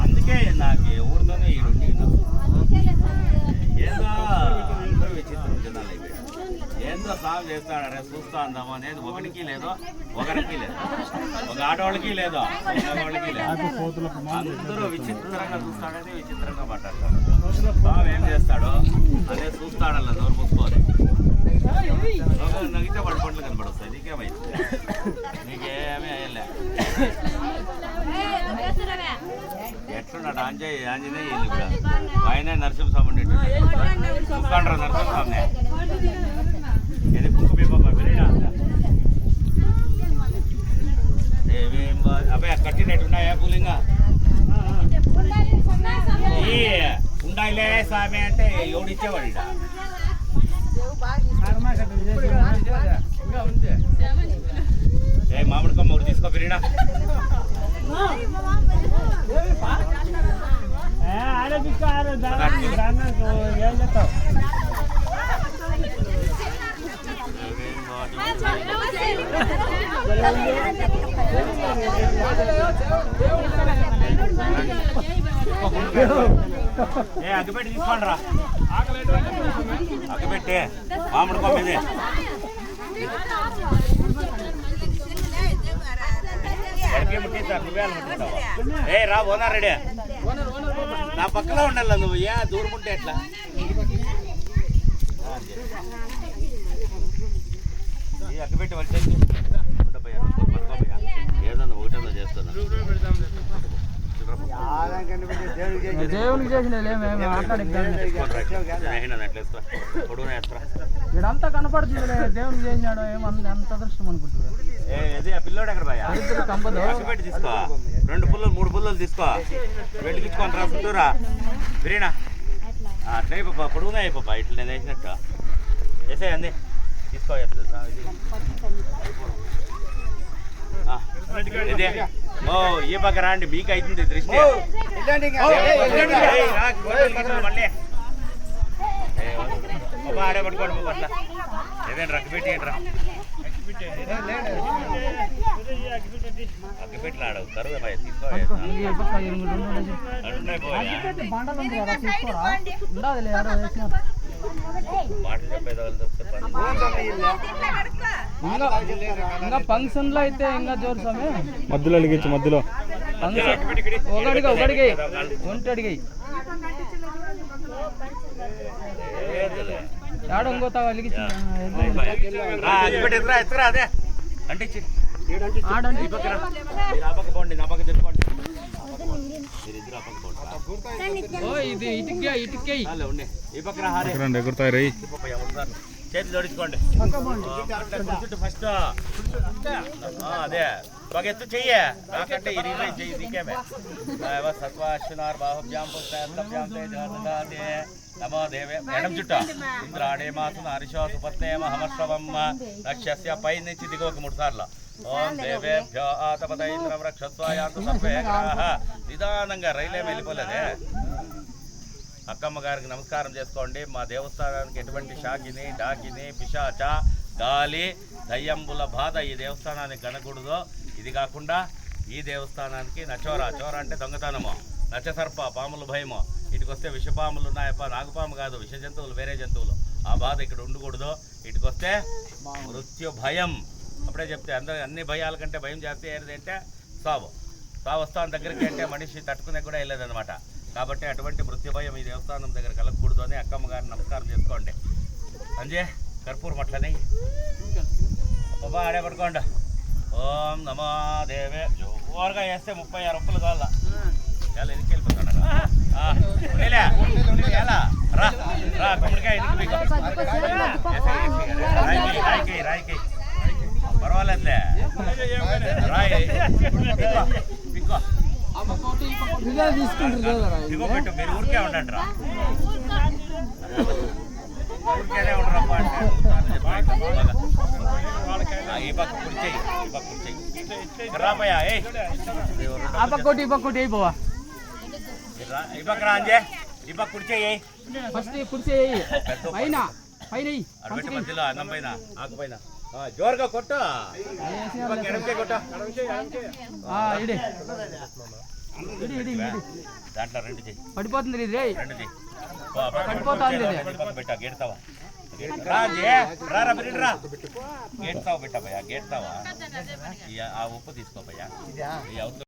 అందుకే నాకు ఎవరితోనే ఈ ఏదో? విచిత్రం జనాలు ఏందో సాగు చేస్తాడు అరే చూస్తా అందాము అనేది ఒకరికి లేదో ఒకరికి లేదు. ఒక ఆడవాళ్ళకి లేదో వాళ్ళకి లేదు. అందరూ విచిత్రంగా చూస్తాడని విచిత్రంగా మాట్లాడతాడు. సాగు ఏం చేస్తాడో? అదే చూస్తాడల్లా నోరు మూసుకోవాలి వాడి పండ్లు కనబడొస్తాయి నీకేమైంది నీకేమీ అయ్యలే ఎట్లున్నాడు ఆంజనేయ ఆంజనేయ ఇల్లు కూడా ఆయన నరసింహస్వామి చూస్తాండ్రా నరసింహస్వామిని ఇది కుక్క బీపమ్మ వినడా ఏమేం బా- అబ్బాయి కట్టినట్టు ఉన్నాయా కూలింగా ఈ ఉండాయిలే స్వామి అంటే ఎవడిచ్చేవాడు ఏ అగ్గిపెట్టి తీసుకోండి రా అగ్గిపెట్టి మామిడి కొమ్మ ఇది ఎడకే ముట్టించారు నువ్వే ముట్టిస్తావా ఏ రా ఓనర్ రెడీ. నా పక్కన ఉండాలి నువ్వు. ఏ దూరం ఉంటే ఎట్లా? ఈ అగ్గిపెట్టి వచ్చేసి ఏదన్నా ఒకటన్నా దేవునికి చేసిన పొడుగున వేస్తారా ఇడంతా కనపడుతుంది దేవునికి చేసినాడు ఏమన్నా ఎంత అదృష్టం పిల్లోడు ఎక్కడ పెట్టి తీసుకో రెండు పుల్లలు మూడు పుల్లలు తీసుకో వెలిగించుకొని రా చుట్టూరా బిరీనా అట్లా అయిపోపా పొడుగుగా అయిపోపా ఇట్లా నేను వేసినట్టు వేసే అంది తీసుకో ఎట్లా ఇదే ఓ ఈ పక్క రండి మీకు అవుతుంది దృష్టి. ఆడే పట్టుకోండి అట్లా. అగ్గిపెట్లు ఆడవు కరువు ఎవరో వేసినారు మాటలు చెప్పేది వాళ్ళు. ఇంకా ఫంక్షన్లో అయితే ఇంకా జోరు స్వామి మధ్యలో అలిగించు మధ్యలో. ఫంక్షన్ ఒకడిగా ఒకడిగా. ఒంటి అడిగాయి ఏదులే. ఆడ ఇంకో తావు అలిగించి. ఆ, అగ్గిపెట్టి ఎత్తురా ఎత్తురా అదే. అంటే ఇచ్చి. ఆడండి. ఈ పక్కన మీరు ఆ పక్క పోండి నా పక్క తిరుకోండి మీరు ఇద్దరు ఆ పక్క పోండి ఓ ఇది ఇటుకే ఇటుకే ఎగురుతాయి రై. చేతులు ఒకసారి జోడించుకోండి ఫస్ట్ అదే. ఒక ఎత్తు చెయ్యే. నాకంటే ఈ ఇరిగిన చెయ్యి నీకేమే సత్వాశ్వనార్ బాహుభ్యాం పుస్తభ్యాం తేజాదే నమో దేవే. మేడం చుట్ట. ఇంద్రాడే మాసం హరిశో సుపత్నే మహమశ్రవం. లక్ష్యస్య పై నుంచి దిగోక మూడు సార్లు. ఓం దేవేభ్యో ఆతపద ఇంద్రం వృక్షస్వాయాంత సర్వే నిదానంగా రైలే వెళ్ళిపోలేదే అక్కమ్మ గారికి నమస్కారం చేసుకోండి. మా దేవస్థానానికి ఎటువంటి షాకిని డాకిని పిశాచ గాలి దయ్యంబుల బాధ ఈ దేవస్థానానికి కనకూడదు. ఇది కాకుండా ఈ దేవస్థానానికి నచోర చోర అంటే దొంగతనము నచ్చసర్ప పాములు భయము. ఇటుకొస్తే విషపాములు ఉన్నాయప్ప నాగుపాము కాదు విష జంతువులు వేరే జంతువులు. ఆ బాధ ఇక్కడ ఉండకూడదు. ఇటుకొస్తే మృత్యు భయం. అప్పుడే చెప్తే అందరూ అన్ని భయాల కంటే భయం చేస్తే ఏది అంటే సావు. సావు వస్తాను దగ్గరికి అంటే మనిషి తట్టుకునే కూడా వెళ్ళలేదన్నమాట. కాబట్టి అటువంటి మృత్యు భయం ఈ దేవస్థానం దగ్గర కలగకూడదు అని అక్కమ్మ గారిని నమస్కారం చేసుకోండి. సంజయ్ కర్పూరం అట్లనే. బాబా ఆడే పడుకోండి. ఓం నమో దేవే. జోరుగా వేస్తే ముప్పై ఆరు రూపాయలు కావాలా? చాలా ఎనికి వెళ్ళిపోతాడు రా రా గుమ్మడికాయ రాయికి రాయికి రాయికి. పర్వాలేదులే. రాయి తీసుకుంటారు మీరు ఊరికే ఉండండి రా. ఊరికేనే ఆ, ఈ పక్క కుర్చీ ఈ పక్క కుర్చీ రాబోయా ఏ ఆ పక్కోటి ఈ పక్కోటి అయిపోవా ఈ పక్క రా అంజే. ఈ పక్క కుర్చీ ఫస్ట్ కుర్చీ వేయి. పైన పైన వేయి. అరవై మధ్యలో అన్నం పైన ఆకు పైన. ఆ, జోరుగా కొట్టు. కొట్టు. దాంట్లో రెండు చెయ్యి. పడిపోతుంది ఇది రెండు పో, పడిపోతాంది ఇది. పెట్టా గేడతావా రా జే. రా రా బిడ్డ రా. గేడతావా బిడ్డ భయ్యా గేడతావా ఆ ఉప్పు తీసుకో భయ్యా.